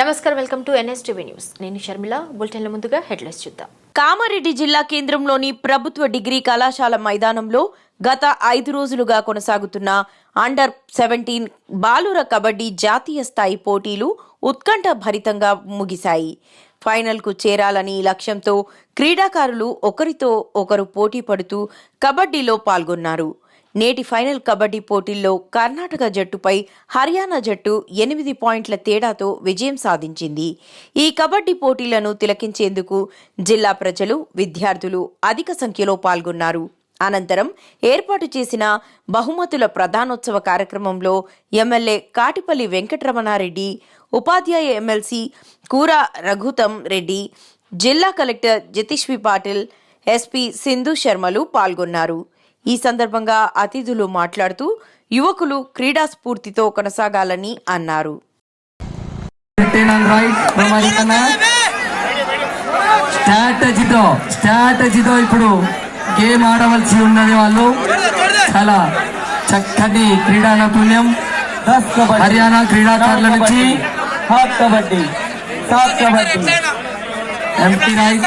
నమస్కారం welcome to NSTV news. నేను షర్మిల. బులెటిన్ల ముందుగా హెడ్లైన్స్ చూద్దాం. కామారెడ్డి జిల్లా కేంద్రంలోని ప్రభుత్వ డిగ్రీ కళాశాల మైదానంలో గత ఐదు రోజులుగా కొనసాగుతున్న అండర్ సెవెంటీన్ బాలుర కబడ్డీ జాతీయ స్థాయి పోటీలు ఉత్కంఠ భరితంగా ముగిశాయి. ఫైనల్కు చేరాలని లక్ష్యంతో క్రీడాకారులు ఒకరితో ఒకరు పోటీ పడుతూ కబడ్డీలో పాల్గొన్నారు. నేటి ఫైనల్ కబడ్డీ పోటీల్లో కర్ణాటక జట్టుపై హర్యానా జట్టు ఎనిమిది పాయింట్ల తేడాతో విజయం సాధించింది. ఈ కబడ్డీ పోటీలను తిలకించేందుకు జిల్లా ప్రజలు విద్యార్థులు అధిక సంఖ్యలో పాల్గొన్నారు. అనంతరం ఏర్పాటు చేసిన బహుమతుల ప్రధానోత్సవ కార్యక్రమంలో ఎమ్మెల్యే కాటిపల్లి వెంకటరమణారెడ్డి ఉపాధ్యాయ ఎమ్మెల్సీ కూర రఘుతం రెడ్డి జిల్లా కలెక్టర్ జతీష్వి పాటిల్ ఎస్పీ సింధు శర్మలు పాల్గొన్నారు. ఈ సందర్భంగా అతిథులు మాట్లాడుతూ యువకులు క్రీడా స్ఫూర్తితో కొనసాగాలని అన్నారు. స్ట్రాటజీతో స్ట్రాటజీతో ఇప్పుడు గేమ్ ఆడవలసి ఉన్నది వాళ్ళు. చాలా చక్కటి క్రీడా నైపుణ్యం హర్యానా క్రీడాకారుల నుంచి. కబడ్డీ. ఎంపీ రైట్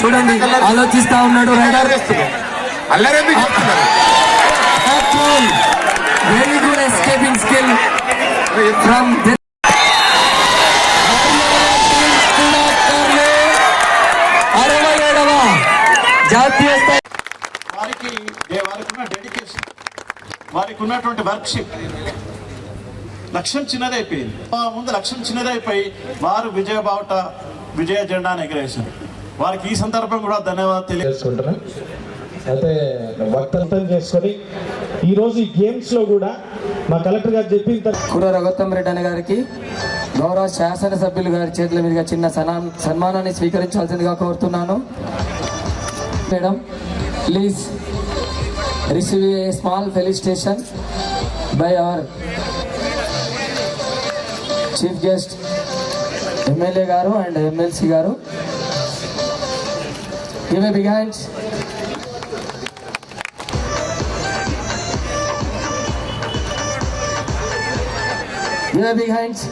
చూడండి ఆలోచిస్తా ఉన్నాడు raider very good escaping skill from అరవై ఏడవ జాతీయ స్థాయి వారికి వారికి డెడికేషన్ వారికి ఉన్నటువంటి వర్క్షిప్ లక్ష్యం చిన్నదైపోయింది. ముందు లక్ష్యం చిన్నదైపోయి వారు విజయ బావుట విజయ జెండాను ఎగరేశారు. వారికి ఈ సందర్భం కూడా ధన్యవాదాలు తెలియ చేసుకుంటున్నా అయితే వర్తంతం చేసుకొని ఈరోజు ఈ గేమ్స్లో కూడా మా కలెక్టర్ గారు చెప్పిన తర్వాత కుర రఘుత్తం రెడ్డి అన్న గారికి గౌరవ శాసనసభ్యులు గారి చేతుల మీదుగా చిన్న సనా- సన్మానాన్ని స్వీకరించాల్సిందిగా కోరుతున్నాను. Madam please receive a small felicitation by our chief guest MLA గారు అండ్ ఎమ్మెల్సీ గారు. Give a big hands give a big hands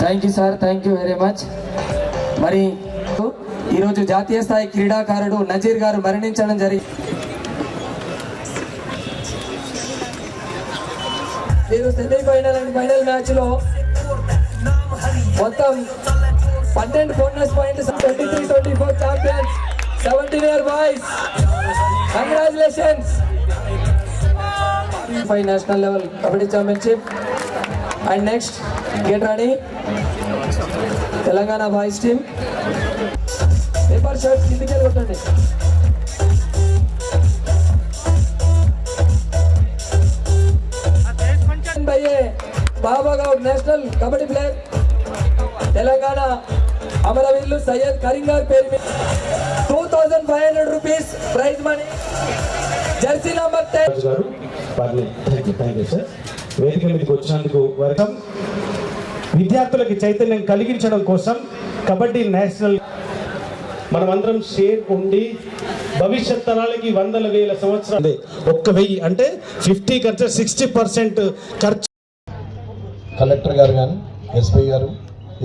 thank you sir thank you very much మరి ఈరోజు జాతీయ స్థాయి క్రీడాకారుడు నజీర్ గారు మరణించడం జరిగింది. మీరు సెమీఫైనల్ అండ్ ఫైనల్ మ్యాచ్లో మొత్తం పన్నెండు bonus points twenty three twenty four champions seventeen year boys congratulations five national level kabaddi championship and next get ready Telangana boys team paper shirt కిందికి వెళ్ళి కొట్టండి. బాబా గౌడ్ నేషనల్ కబడ్డీ ప్లేయర్ తెలంగాణ అమరవీరులు సయ్యద్ కరీం గారి పేరు మీద two thousand five hundred rupees prize money. Jersey number ten. వేదిక మీదకి వచ్చినందుకు వెల్కమ్. విద్యార్థులకి చైతన్యం కలిగించడం కోసం కబడ్డీ నేషనల్ మనమందరం షేర్ ఉండి భవిష్యత్ తరాలకి వందల వేల సంవత్సరాలు. ఒక్క వెయ్యి అంటే ఫిఫ్టీ ఖర్చు సిక్స్టీ పర్సెంట్ ఖర్చు కలెక్టర్ గారు కానీ ఎస్పీ గారు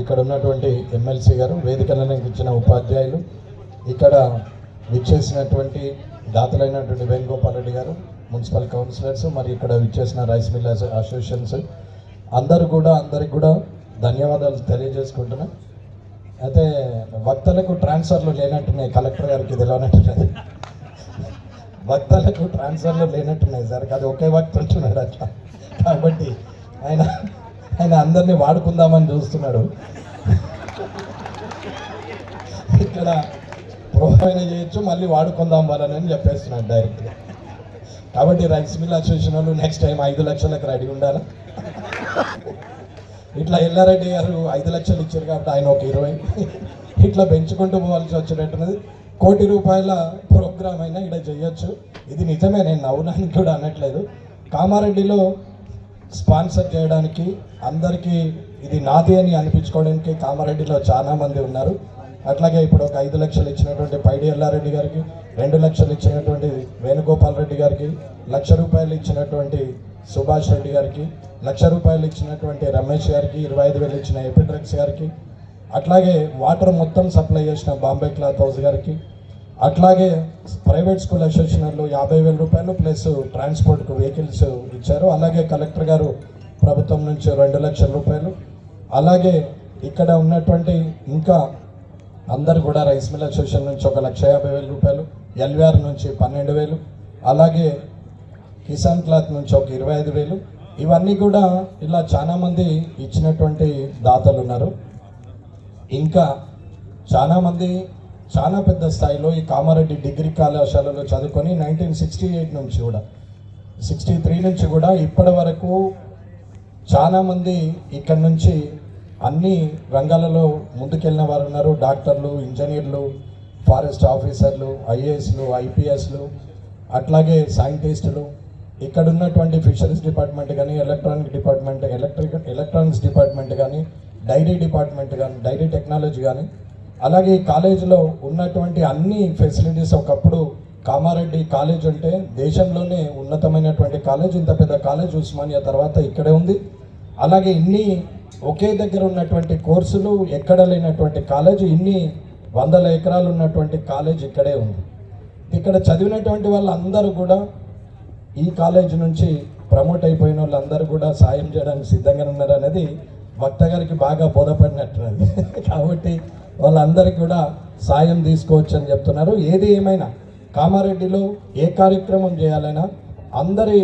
ఇక్కడ ఉన్నటువంటి ఎమ్మెల్సీ గారు వేదికలను ఇచ్చిన ఉపాధ్యాయులు ఇక్కడ విచ్చేసినటువంటి దాతలైనటువంటి వేణుగోపాల్ రెడ్డి గారు మున్సిపల్ కౌన్సిలర్స్ మరి ఇక్కడ విచ్చేసిన రైస్ మిల్ అసోసియేషన్స్ అందరూ కూడా అందరికి కూడా ధన్యవాదాలు తెలియజేసుకుంటున్నా. అయితే వక్తలకు ట్రాన్స్ఫర్లు లేనట్టున్నాయి కలెక్టర్ గారికి తెలియనట్టున్నది వక్తలకు ట్రాన్స్ఫర్లు లేనట్టున్నాయి సార్. అది ఒకే వక్త ఉంటున్నాడు అట్లా. కాబట్టి ఆయన ఆయన అందరినీ వాడుకుందామని చూస్తున్నాడు. ఇక్కడ ప్రోత్సాహన చేయొచ్చు మళ్ళీ వాడుకుందాం వాళ్ళని అని చెప్పేస్తున్నాడు డైరెక్ట్గా కాబట్టి రైస్ మిల్ అసోసియేషన్ వాళ్ళు నెక్స్ట్ టైం ఐదు లక్షలకు రెడీ ఉండాలి? ఇట్లా ఎల్లారెడ్డి గారు ఐదు లక్షలు ఇచ్చారు కాబట్టి ఆయన ఒక ఇరవై. ఇట్లా పెంచుకుంటూ పోవాల్సి వచ్చినట్టున్నది. కోటి రూపాయల ప్రోగ్రామ్ అయినా ఇక్కడ చేయొచ్చు. ఇది నిజమే నేను నవ్వునానికి కూడా అనట్లేదు. కామారెడ్డిలో స్పాన్సర్ చేయడానికి అందరికీ ఇది నాది అని అనిపించుకోవడానికి కామారెడ్డిలో చాలా మంది ఉన్నారు. అట్లాగే ఇప్పుడు ఒక ఐదు లక్షలు ఇచ్చినటువంటి పైడి ఎల్లారెడ్డి గారికి రెండు లక్షలు ఇచ్చినటువంటి వేణుగోపాల్ రెడ్డి గారికి లక్ష రూపాయలు ఇచ్చినటువంటి సుభాష్ రెడ్డి గారికి లక్ష రూపాయలు ఇచ్చినటువంటి రమేష్ గారికి ఇరవై ఐదు వేలు ఇచ్చిన ఎపిడ్రక్స్ గారికి అట్లాగే వాటర్ మొత్తం సప్లై చేసిన బాంబే క్లాత్ హౌస్ గారికి అట్లాగే ప్రైవేట్ స్కూల్ అసోసియేషన్లు యాభై వేల రూపాయలు ప్లస్ ట్రాన్స్పోర్ట్కు వెహికల్స్ ఇచ్చారు. అలాగే కలెక్టర్ గారు ప్రభుత్వం నుంచి రెండు లక్షల రూపాయలు. అలాగే ఇక్కడ ఉన్నటువంటి ఇంకా అందరు కూడా రైస్ మిల్ అసోసియేషన్ నుంచి ఒక లక్ష యాభై వేల రూపాయలు ఎల్విఆర్ నుంచి పన్నెండు వేలు అలాగే కిసాన్ క్లాత్ నుంచి ఒక ఇరవై ఐదు వేలు. ఇవన్నీ కూడా ఇలా చాలామంది ఇచ్చినటువంటి దాతలు ఉన్నారు. ఇంకా చాలామంది చాలా పెద్ద స్థాయిలో ఈ కామారెడ్డి డిగ్రీ కళాశాలలో చదువుకొని నైన్టీన్ సిక్స్టీ ఎయిట్ నుంచి కూడా సిక్స్టీ త్రీ నుంచి కూడా ఇప్పటి వరకు చాలామంది ఇక్కడ నుంచి అన్ని రంగాలలో ముందుకెళ్ళిన వారు ఉన్నారు. డాక్టర్లు ఇంజనీర్లు ఫారెస్ట్ ఆఫీసర్లు ఐఏఎస్లు ఐపీఎస్లు అట్లాగే సైంటిస్టులు. ఇక్కడ ఉన్నటువంటి ఫిషరీస్ డిపార్ట్మెంట్ కానీ electronic department electric electronics department కానీ డైరీ డిపార్ట్మెంట్ కానీ డైరీ టెక్నాలజీ కానీ అలాగే కాలేజీలో ఉన్నటువంటి అన్ని ఫెసిలిటీస్ ఒకప్పుడు కామారెడ్డి కాలేజ్ అంటే దేశంలోనే ఉన్నతమైనటువంటి కాలేజ్ ఇంత పెద్ద కాలేజ్ ఉస్మానియా తర్వాత ఇక్కడే ఉంది. అలాగే ఇన్ని ఒకే దగ్గర ఉన్నటువంటి కోర్సులు ఎక్కడ లేనటువంటి కాలేజ్ ఇన్ని వందల ఎకరాలు ఉన్నటువంటి కాలేజ్ ఇక్కడే ఉంది. ఇక్కడ చదివినటువంటి వాళ్ళందరూ కూడా ఈ కాలేజ్ నుంచి ప్రమోట్ అయిపోయిన వాళ్ళందరూ కూడా సాయం చేయడానికి సిద్ధంగా ఉన్నారు అనేది భక్త గారికి బాగా బోధపడినట్టున్నది కాబట్టి వాళ్ళందరికీ కూడా సాయం తీసుకోవచ్చు అని చెప్తున్నారు. ఏది ఏమైనా కామారెడ్డిలో ఏ కార్యక్రమం చేయాలైనా అందరి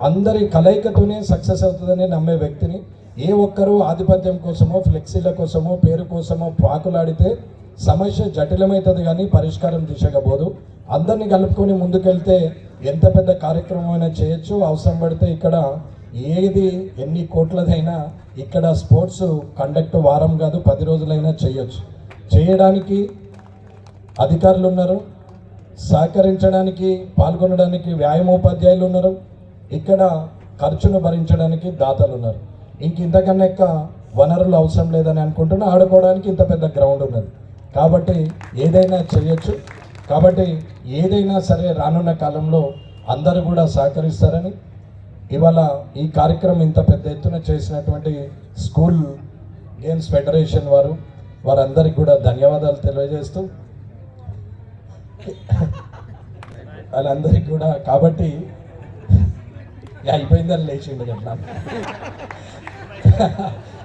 అందరి కలయికతోనే సక్సెస్ అవుతుందని నమ్మే వ్యక్తిని ఏ ఒక్కరూ ఆధిపత్యం కోసమో ఫ్లెక్సీల కోసమో పేరు కోసమో పాకులాడితే సమస్య జటిలమవుతుంది కానీ పరిష్కారం దిశగా అందరినీ కలుపుకొని ముందుకెళ్తే ఎంత పెద్ద కార్యక్రమం అయినా చేయొచ్చు. అవసరం పడితే ఇక్కడ ఏది ఎన్ని కోట్లదైనా ఇక్కడ స్పోర్ట్స్ కండక్ట్ వారం కాదు పది రోజులైనా చేయొచ్చు. చేయడానికి అధికారులు ఉన్నారు సహకరించడానికి పాల్గొనడానికి వ్యాయామోపాధ్యాయులు ఉన్నారు ఇక్కడ ఖర్చును భరించడానికి దాతలు ఉన్నారు. ఇంక ఇంతకన్నా ఎక్క వనరులు అవసరం లేదని అనుకుంటున్నా ఆడుకోవడానికి ఇంత పెద్ద గ్రౌండ్ ఉన్నది. కాబట్టి ఏదైనా చేయొచ్చు. కాబట్టి ఏదైనా సరే రానున్న కాలంలో అందరూ కూడా సహకరిస్తారని ఇవాళ ఈ కార్యక్రమం ఇంత పెద్ద ఎత్తున చేసినటువంటి స్కూల్ గేమ్స్ ఫెడరేషన్ వారు వారందరికీ కూడా ధన్యవాదాలు తెలియజేస్తూ వాళ్ళందరికీ కూడా కాబట్టి ఇక అయిపోయిందని లేచిండు అట్లా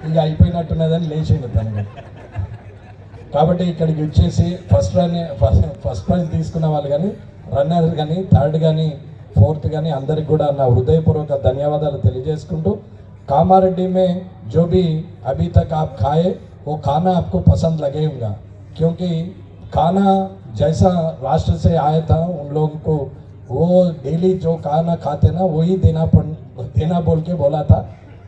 ఇక అయిపోయినట్టున్నదని లేచిండు తను కాబట్టి ఇక్కడికి వచ్చేసి first run first first prize తీసుకున్న వాళ్ళు కానీ రన్నర్ కానీ థర్డ్ కానీ ఫోర్త్ కానీ అందరికి కూడా నా హృదయపూర్వక ధన్యవాదాలు తెలియజేసుకుంటూ कामारेड्डी में जो भी अभी तक आप खाए वो खाना आपको पसंद लगेगा क्योंकि खाना जैसा राष्ट्र से आया था उन लोगों को वो डेली जो खाना खाते ना वही देना पड़ देना बोल के बोला था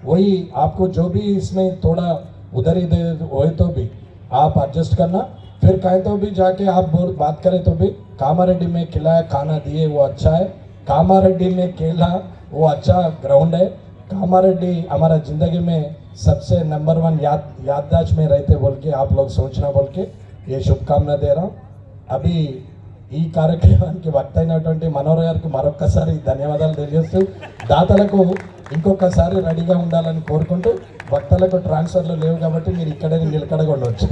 वही आपको जो भी इसमें थोड़ा उधर इधर होए तो भी आप एडजस्ट करना फिर कहें तो भी जाके आप बोल बात करें तो भी कामारेड्डी में खिलाया खाना दिए वो अच्छा है कामारेड्डी में खेला वो अच्छा ग्राउंड है कामारेड्डी हमारा ज़िंदगी में सबसे नंबर वन याद याददाश्त में रहते बोल के आप लोग सोचना बोल के ये शुभकामना दे रहा हूँ అభి ఈ కార్యక్రమానికి వక్త అయినటువంటి మనోహర్ గారికి మరొక్కసారి ధన్యవాదాలు తెలియజేస్తూ దాతలకు ఇంకొకసారి రెడీగా ఉండాలని కోరుకుంటూ భక్తులకు ట్రాన్స్ఫర్లు లేవు కాబట్టి మీరు ఇక్కడే నిలకడగా ఉండవచ్చు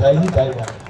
జై హింద్, జై భారత్